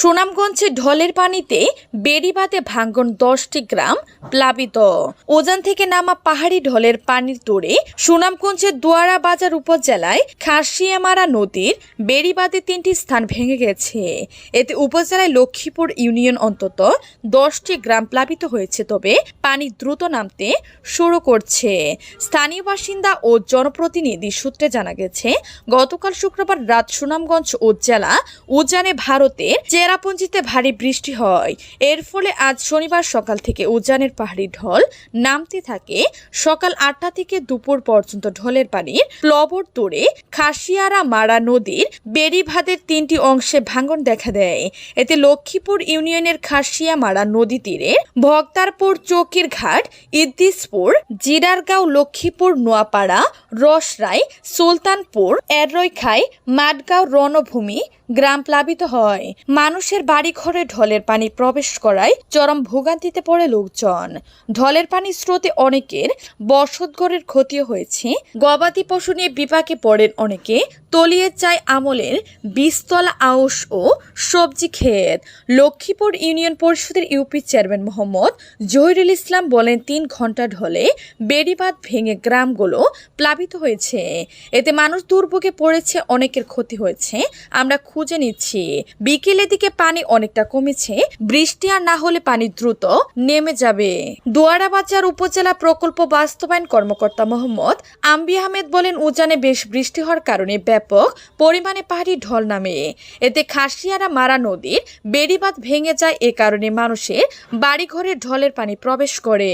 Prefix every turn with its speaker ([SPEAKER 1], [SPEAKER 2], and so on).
[SPEAKER 1] সুনামগঞ্জে ঢলের পানিতে বেড়িবাঁধে ভাঙ্গন দশটি গ্রাম প্লাবিত। ওজান থেকে নামা পাহাড়ি ঢলের পানির তোড়ে সুনামগঞ্জের দোয়ারা বাজার উপজেলায় খাসিয়ামারা নদীর বেড়িবাঁধে তিনটি স্থান ভেঙে গেছে। এতে উপজেলায় লক্ষ্মীপুর ইউনিয়ন অন্তত দশটি গ্রাম প্লাবিত হয়েছে, তবে পানি দ্রুত নামতে শুরু করছে। স্থানীয় বাসিন্দা ও জনপ্রতিনিধি সূত্রে জানা গেছে, গতকাল শুক্রবার রাত সুনামগঞ্জ উপজেলা উজানে ভারতের চেরাপুঞ্জিতে ভারী বৃষ্টি হয়। এর ফলে আজ শনিবার সকাল থেকে উজানের পাহাড়ি ঢল নামতে থাকে। সকাল আটটা থেকে দুপুর পর্যন্ত ঢলের পানির প্লবর তোড়ে খাসিয়ারা মারা নদীর বেড়িভাদের তিনটি অংশে ভাঙন দেখা দেয়। এতে লক্ষ্মীপুর ইউনিয়নের খাসিয়ামারা নদী তীরে ভক্তারপুর চৌকির ঘাট, ইদ্দিসপুর জিরারগাঁও লক্ষ্মীপুর, নোয়াপাড়া, রসরাই, সুলতানপুর এররইখাই মাঠগাঁও রণভূমি গ্রাম প্লাবিত হয়। মানুষের বাড়ি ঘরে ঢলের পানি প্রবেশ করায় চরম ভোগান্তিতে পড়ে লোকজন। ঢলের পানি স্রোতে অনেকের বসতঘরের ক্ষতিও হয়েছে। গবাদি পশু নিয়ে বিপাকে পড়েন অনেকে। তলিয়ে চায় আমলের বীজতলা আউশ ও সবজি ক্ষেত। লক্ষ্মীপুর ইউনিয়ন পরিষদের ইউপি চেয়ারম্যান মোহাম্মদ জহিরুল ইসলাম বলেন, তিন ঘণ্টা ঢলে বেড়িবাঁধ ভেঙে গ্রামগুলো প্লাবিত হয়েছে। এতে মানুষ দুর্ভোগে পড়েছে, অনেকের ক্ষতি হয়েছে। আমরা খুঁজে নিচ্ছি। বিকেলের দিকে পানি অনেকটা কমেছে। বৃষ্টি আর না হলে পানি দ্রুত নেমে যাবে। দোয়ারাবাজার উপজেলা প্রকল্প বাস্তবায়ন কর্মকর্তা মোহাম্মদ আম্বি আহমেদ বলেন, উজানে বেশ বৃষ্টি হওয়ার কারণে ব্যাপক পরিমাণে পাহাড়ি ঢল নামে। এতে খাসিয়ারা মারা নদীর বেড়িবাঁধ ভেঙে যায় এ কারণে মানুষের বাড়িঘরে ঢলের পানি প্রবেশ করে।